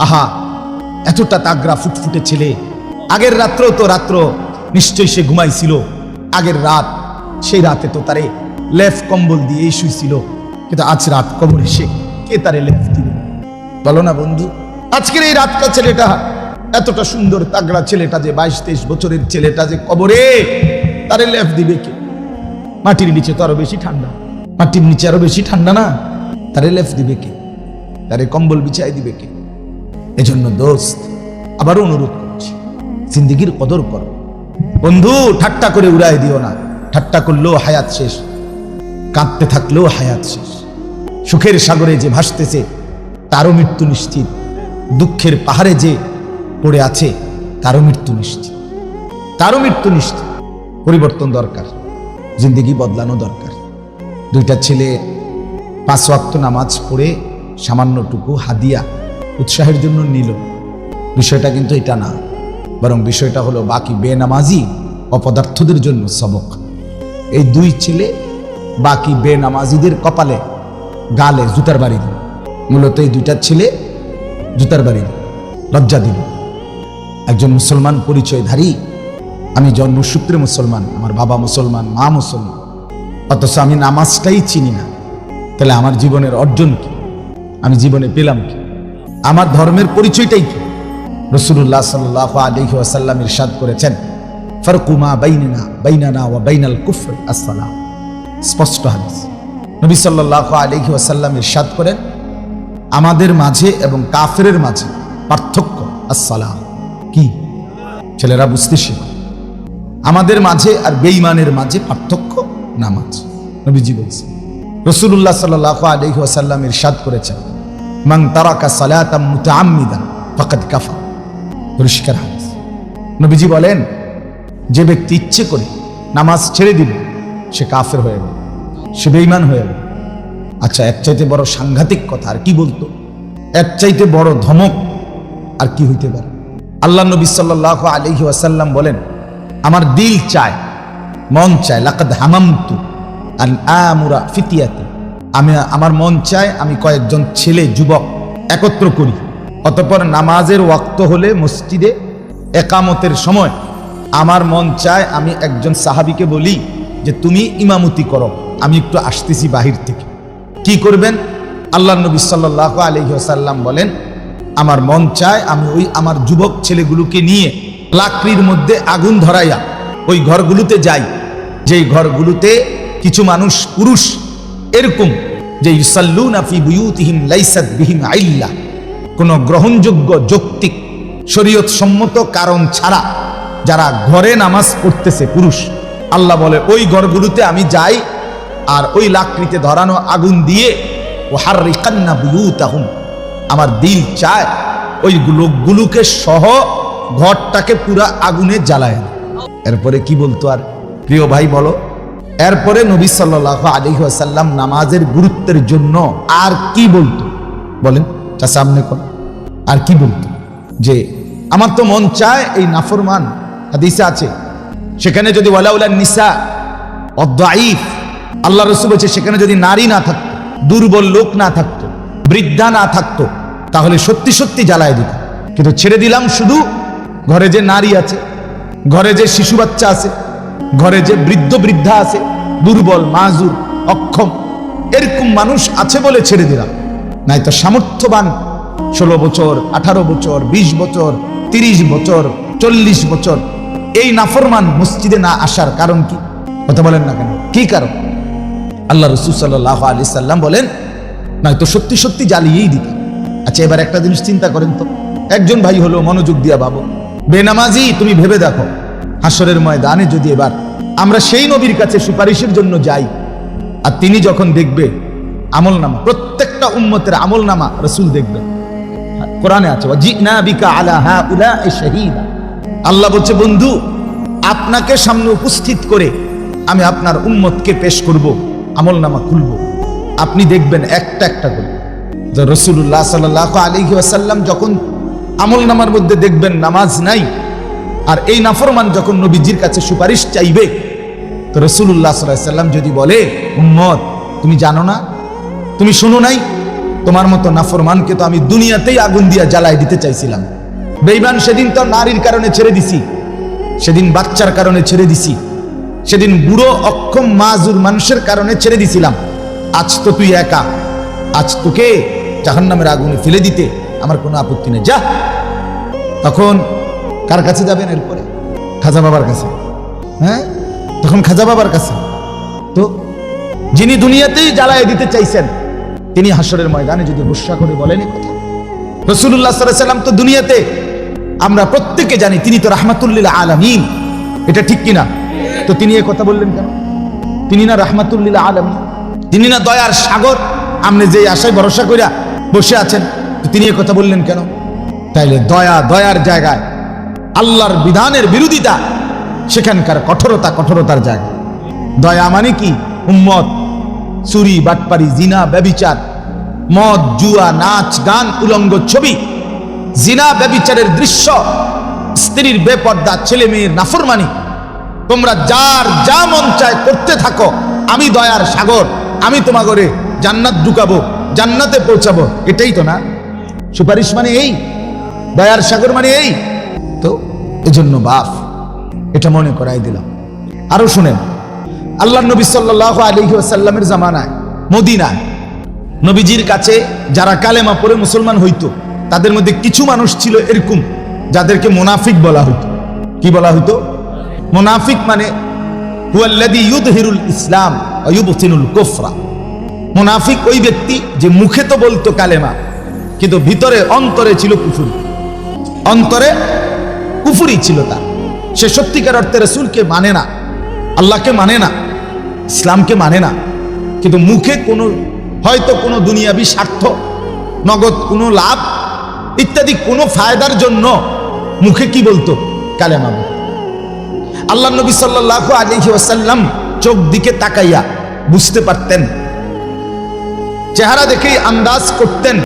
আহা, এতটা তাগরা ফুটফুটে ছেলে। আগের রাত্রেও তো রাত্র, নিশ্চয়ই সে ঘুমাইছিল। আগের রাত, সেই রাতে তো তারে লেফ কম্বল দিয়েই শুইছিল। কিন্তু আজ রাত কবরে সে, কে তারে লেফ দিবে? বলো না বন্ধু, আজকের এই রাতটা ছেলেটা, এতটা সুন্দর তাগড়া ছেলেটা যে বাইশ তেইশ বছরের ছেলেটা যে কবরে, তারে লেফ দিবে কে? মাটির নিচে তো আরও বেশি ঠান্ডা। মাটির নিচে আরও বেশি ঠান্ডা না? তারে লেফ দিবে কে? তারে কম্বল বিছাই দিবে কে? এজন্য দোস্ত আবারও অনুরোধ করছি, জিন্দিগির কদর করো। বন্ধু, ঠাট্টা করে উড়াই দিও না। ঠাট্টা করলেও হায়াত শেষ, কাঁদতে থাকলেও হায়াত শেষ। সুখের সাগরে যে ভাসতেছে, তারও মৃত্যু নিশ্চিত। দুঃখের পাহাড়ে যে পড়ে আছে, তারও মৃত্যু নিশ্চিত। তারও মৃত্যু নিশ্চিত। পরিবর্তন দরকার, জিন্দিগি বদলানো দরকার। দুইটা ছেলে পাঁচ ওয়াক্ত নামাজ পড়ে সামান্যটুকু হাদিয়া উৎসাহের জন্য নিল। বিষয়টা কিন্তু এটা না, বরং বিষয়টা হলো বাকি বেনামাজি অপদার্থদের জন্য সবক। এই দুই ছেলে বাকি বেনামাজিদের কপালে গালে জুতার বাড়ি দিল। মূলত এই দুইটা ছেলে জুতার বাড়ি দিল, লজ্জা দিল। একজন মুসলমান পরিচয়ধারী, আমি জন্মসূত্রে মুসলমান, আমার বাবা মুসলমান, মা মুসলমান, অথচ আমি নামাজটাই চিনি না। তাহলে আমার জীবনের অর্জন কি? আমি জীবনে পেলাম কি? আমার ধর্মের পরিচয়টাই কি? রসুল্লাহ সাল্লাহ আলহি ওয়াসাল্লাম ইরশাদ করেছেন ফরকুমা বাইনানা বাইনানা ওয়া বাইনাল কুফর আসসালাম স্পষ্ট হাদিস। নবী সাল্লাহ আলহি ওয়াসাল্লাম ইরশাদ করেন, আমাদের মাঝে এবং কাফেরের মাঝে পার্থক্য আসসালাম কি? ছেলেরা বুঝতে শেখো। আমাদের মাঝে আর বেঈমানের মাঝে পার্থক্য নামাজ। নবীজি বলছেন রসুল্লাহ সাল্লাহ আলহি ওয়াসাল্লাম ইরশাদ করেছেন মান তারাকা সালাতাম মুতাআম্মিদান, ফাকাদ কাফা পরিষ্কার হাদিস। নবীজি বলেন, যে ব্যক্তি ইচ্ছে করে নামাজ ছেড়ে দিল, সে কাফের হয়ে গেল, সে বেঈমান হয়ে গেল। আচ্ছা এক চাইতে বড় সাংঘাতিক কথা আর কি বলতো? এক চাইতে বড় ধমক আর কি হইতে পারে? আল্লাহ নবী সাল্লাহ আলহি ওয়াসাল্লাম বলেন, আমার দিল চায়, মন চায়, লাকাদ হামামতু আন আমুরা ফিতিয়াতি। আমি, আমার মন চায় আমি কয়েকজন ছেলে, যুবক একত্র করি। অতঃপর নামাজের ওয়াক্ত হলে মসজিদে একামতের সময় আমার মন চায় আমি একজন সাহাবিকে বলি যে, তুমি ইমামতি করো, আমি একটু আসতেছি বাহির থেকে। কি করবেন? আল্লাহ নবী সাল্লাহ আলহিহাসাল্লাম বলেন, আমার মন চায় আমি ওই আমার যুবক ছেলেগুলোকে নিয়ে লাকড়ির মধ্যে আগুন ধরাইয়া ওই ঘরগুলোতে যাই। যেই ঘরগুলোতে কিছু মানুষ, পুরুষ এরকম যে বিহিম আইল্লা। কোন গ্রহণযোগ্য যৌক্তিক শরীয়ত সম্মত কারণ ছাড়া যারা ঘরে নামাজ পড়তেছে পুরুষ, আল্লাহ বলে, ওই ঘরগুলোতে আমি যাই আর ওই লাকড়িতে ধরানো আগুন দিয়ে ও হার রিকান্না বুয়ুতাহুম। আমার দিল চায় ওই লোকগুলোকে সহ ঘরটাকে পুরা আগুনে জ্বালায় এরপরে কি বলতো আর? প্রিয় ভাই, বলো। এরপরে নবী সাল্লাহ আলী আসাল্লাম নামাজের গুরুত্বের জন্য আর কি বলতো? বলেন তা সামনে কর আর কি বলতো? যে, আমার তো মন চায় এই নাফরমান হাদিসে আছে। সেখানে যদি ওয়ালাউলা নিসা অদ্দাইফ আল্লাহ রসুল বলছে, সেখানে যদি নারী না থাকতো, দুর্বল লোক না থাকতো, বৃদ্ধা না থাকতো, তাহলে সত্যি সত্যি জ্বালায় দিত। কিন্তু ছেড়ে দিলাম শুধু ঘরে যে নারী আছে, ঘরে যে শিশু বাচ্চা আছে ঘরে যে বৃদ্ধ বৃদ্ধা আছে, দুর্বল, মাজুর, অক্ষম, এরকম মানুষ আছে বলে ছেড়ে দিলাম। নাই তো সামর্থ্যবান, ষোলো বছর, আঠারো বছর ২০ বছর ৩০ বছর, চল্লিশ বছর, এই নাফরমান মসজিদে না আসার কারণ কি? কথা বলেন না কেন? কি কারণ? আল্লাহ রসুল সাল্লাহ আলি সাল্লাম বলেন নয়তো সত্যি সত্যি জ্বালিয়েই দিত আচ্ছা এবার একটা জিনিস চিন্তা করেন তো। একজন ভাই হলো, মনোযোগ দিয়া বাবু বেনামাজি, তুমি ভেবে দেখো হাসরের ময়দানে যদি এবার আমরা সেই নবীর কাছে সুপারিশের জন্য যাই। আর তিনি যখন দেখবে আমল নামা প্রত্যেকটা উম্মতের আমল নামা রসুল দেখবে। কোরআনে আছে, "ওয়াজি'না বিকা আলা হাউলা'i শাহীদা।" আল্লাহ বলছে, বন্ধু, আপনাকে সামনে উপস্থিত করে আমি আপনার উম্মতকে পেশ করব আমল নামা খুলব। আপনি দেখবেন একটা একটা করে। রসুল্লাহ সাল আলহি আসাল্লাম যখন আমল নামার মধ্যে দেখবেন নামাজ নাই, আর এই নাফরমান যখন নবীজির কাছে সুপারিশ চাইবে তো রসুল্লাহ সাল্লাম যদি বলে, উম্মত, তুমি জানো না? তুমি শোনো নাই? তোমার মতো নাফরমানকে তো আমি দুনিয়াতেই আগুন দিয়া জ্বালায় দিতে চাইছিলাম। বেইমান সেদিন তো নারীর কারণে ছেড়ে দিছি, সেদিন বাচ্চার কারণে ছেড়ে দিছি, সেদিন বুড়ো, অক্ষম, মাজুর মানুষের কারণে ছেড়ে দিছিলাম। আজ তো তুই একা, আজ তোকে জাহান্নামের আগুনে ফেলে দিতে আমার কোনো আপত্তি নেই। যা, তখন কার কাছে যাবেন এরপরে? খাজা বাবার কাছে। হ্যাঁ? তখন খাজা বাবার কাছে। তো যিনি দুনিয়াতেই জ্বালায় দিতে চাইছেন, তিনি হাসরের ময়দানে যদি গুসা করে বলেন কথা। রসুল্লাহ সাল্লাম তো দুনিয়াতে আমরা প্রত্যেকে জানি, তিনি তো রাহমাতুল্লিল আলামিন। এটা ঠিক কিনা? তো তিনি এ কথা বললেন কেন? তিনি না রাহমাতুল্লিল আলামিন। তিনি না দয়ার সাগর। আপনি যে আশায় ভরসা করিয়া বসে আছেন, তো তিনি এ কথা বললেন কেন? তাইলে দয়া, দয়ার জায়গায় আল্লাহর বিধানের বিরোধিতা সেখানকার কঠোরতা কঠোরতার জায়গা। দয়া মানে কি? উম্মত, চুরি, বাটপারি, জিনা, ব্যবিচার, মদ, জুয়া, নাচ, গান, উলঙ্গ ছবি, জিনা, ব্যবিচারের দৃশ্য, স্ত্রীর বেপর্দা, ছেলে মেয়ের নাফরমানি। তোমরা যার যা মন চায় করতে থাকো, আমি দয়ার সাগর, আমি তোমাগরে জান্নাত ঢুকাবো, জান্নাতে পৌঁছাবো। এটাই তো না? সুপারিশ মানে এই? দয়ার সাগর মানে এই? তো, এজন্য বাপ এটা মনে করাই দিলাম। আরও শুনেন। আল্লাহ নবী সাল্লাহ আলহি জামানায়, মদিনায়, নবীজির কাছে যারা কালেমা পরে মুসলমান হইতো, তাদের মধ্যে কিছু মানুষ ছিল এরকম, যাদেরকে মোনাফিক বলা হইতো। কি বলা হইতো? মোনাফিক মানে ইসলাম কোফরা। মোনাফিক ওই ব্যক্তি যে মুখে তো বলতো কালেমা, কিন্তু ভিতরে অন্তরে ছিল কুফুরি। অন্তরে কুফুরি ছিল তার। সে সত্যিকার অর্থে রসুলকে মানে না, আল্লাহকে মানে না, ইসলামকে মানে না। কিন্তু মুখে কোনো, হয়তো কোনো দুনিয়াবি স্বার্থ, নগদ কোনো লাভ, ইত্যাদি কোনো ফায়দার জন্য মুখে কি বলতো? কালেমা আল্লাহ নবী সাল্লাহ আলহি ওয়াসাল্লাম চোখ দিকে তাকাইয়া বুঝতে পারতেন, চেহারা দেখেই আন্দাজ করতেন